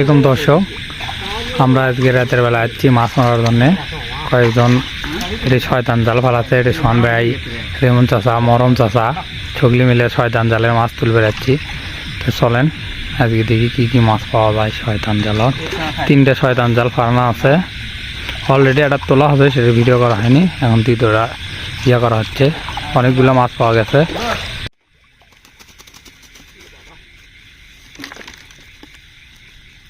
এরকম দর্শক, আমরা আজকে রাতের বেলা আসছি মাছ মারার জন্য। কয়েকজন এটি শয়তান জাল ফালাচ্ছে, এটি সোহান ভাই রেমন চাষা মরম চাষা ছগলি মিলে শয়তান জালের মাছ তুলবে যাচ্ছি তো চলেন, আজকে দেখি কি কি মাছ পাওয়া যায় শয়তান জালত। তিনটে শয়তান জাল ফালানো আছে। অলরেডি একটা তোলা হবে, সেটা ভিডিও করা হয়নি। এখন দ্বিতীয়টা ইয়ে করা হচ্ছে। অনেকগুলো মাছ পাওয়া গেছে সাধারণ যাতে লাভ মারবি না লাভ লাগবে না না না ওর হ্যাঁ ওর উপর পলিথিন ফেলে দেয় সবাই আপনাদের সমস্যা কান নেই। দিয়ে ওই কাটতে ধরছে ভাই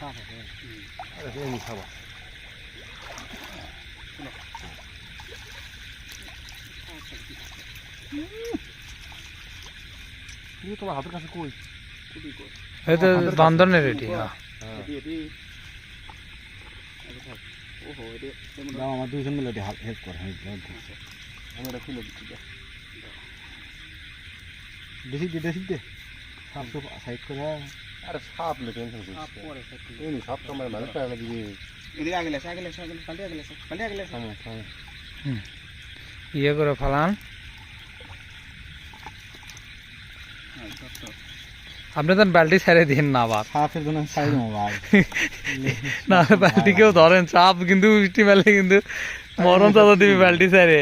ঢালেন তোমার হাতের কাছে কই এই তো বান্ধনের রেডি হ্যাঁ দাও আমার দুইজন মিলে হেল্প করে হেল্প করছে আমি এটা খুলে দিচ্ছি যা। দেশি দে দেশি দে সাতশো সাইড করে আরে সাপ লে টেনশন করছিস এই নি সাপ কামার মানে প্যারা দিবি এদিকে আগে লেসে আগে লেসে আগে লেসে পাল্টে আগে লেসে পাল্টে আগে লেসে। থামো থামো। ইয়ে করে ফালান। আপনি তো বালতি ছেড়ে দিন না আবার। সাপের জন্য সাইড দেবো ভাই। না বালতি কেউ ধরেন সাপ কিন্তু বৃষ্টি মেলে কিন্তু মরণ চাদা দিবি বালতি ছেড়ে।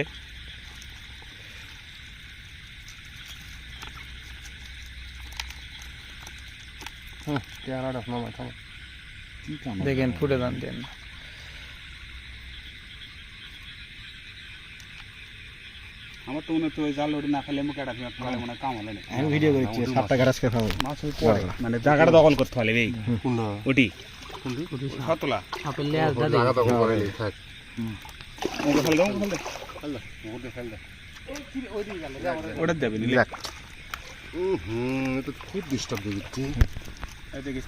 থামো। দেখেন ফুটে দেন। আমার তো মনে হচ্ছে ওই জাল ওটি না খেলে মুখে একটা তাহলে মনে হয় কাম হলে না আমি ভিডিও করেছি সাতটা গাছ কে খাব। মাছ ওই মানে জায়গাটা দখল করতে হলে এই ওটি? কোনটি সাপের লেজটা জায়গা তখন করে থাক। ওকে ফেল দাও ফেল দে। ফেল দে ওকে ফেল দে। ওটা দেবে নিলে। দেখ হুম এটা খুব ডিস্টার্ব দিচ্ছি না এটা কি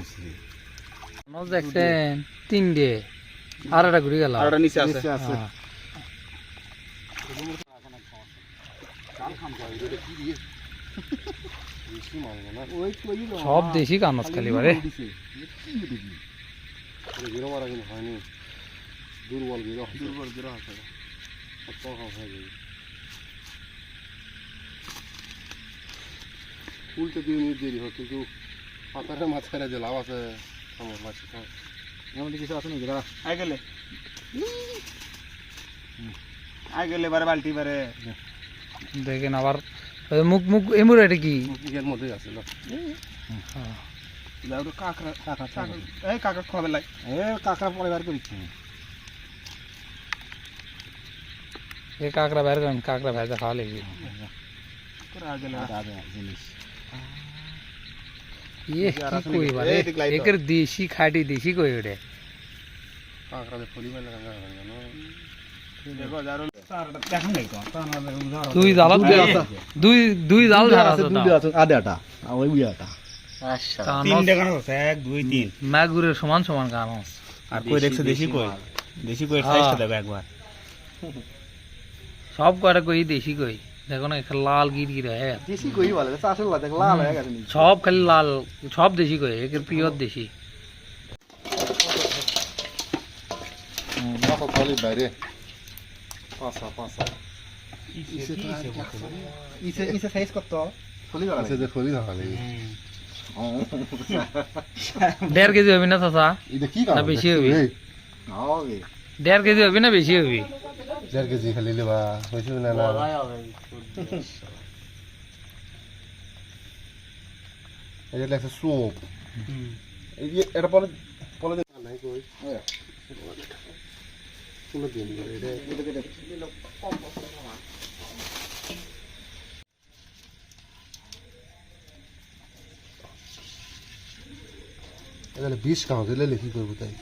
আছে? মাছ দেখছেন তিনটে। আর একটা ঘুরে গেল আর নিচে আছে। নিচে আছে। হ্যাঁ। সব দেশি কানস খালি বারে। গিরো মারা কিন্তু হয়নি দুর্বল গিরো দুর্বল গিরো আছে। কত হয়ে যাবে উল্টে দিয়ে নিয়ে দেরি হয় কিন্তু পাতারে মাছ ফেলে যে লাভ আছে আমার মাছ এমন কিছু আছে নাকি? দাঁড়া আই গেলে। আই গেলে বারে বালতি বারে দেখেন আবার মুখ মুখ এমুর এটা কি? ইয়ের মধ্যেই আছে না দাও কাকড়া কাকা কাকা এই কাকড়া খাবে লাই এ কাকা পরে বার করিস। এ কাঁকড়া বের করেন কাঁকড়া ভেজা খাওয়া লাগবে। জিনিস। জানো দেখো যার দেখান নাই তো তা না উদাহরণ দুই জালত দুই দুই জাল ধরা আছে আছে দুটো আছে। আদাটা ওই উইয়াটা তিন দেখানো আছে এক দুই তিন। ম্যাগুরের সমান সমান কানস আর কই দেখছে দেশি কই? দেশি কই হ্যাঁ। সাইজটা দেখো একবার। সব কয়টা কই? দেশি কই? দেখো না এখানে লাল গির গির হয়ে গেছে। দেশি কই বলে চাষের লাগ লাল হয়ে গেছে নিচে। সব খালি লাল সব দেশি কই একের পিওর দেশি দেখো ফলি বাইরে পাঁচা পাঁচা ইসে ইসে সাইজ কত ফুলি গলা আছে যে ফলি ধারালে দেড় কেজি হবি না চাচা এটা কি না কারণ বেশি হবি হবে দেড় কেজি হবি না বেশি হবি? দেড় কেজি খালি লেবা হয়েছে না। না এটা লেখছে সোপ এই এটা পরে পরে নাই কই? কোনো দিন এটা এখানে বিষ কাউন্ট এলে কি করব তাই?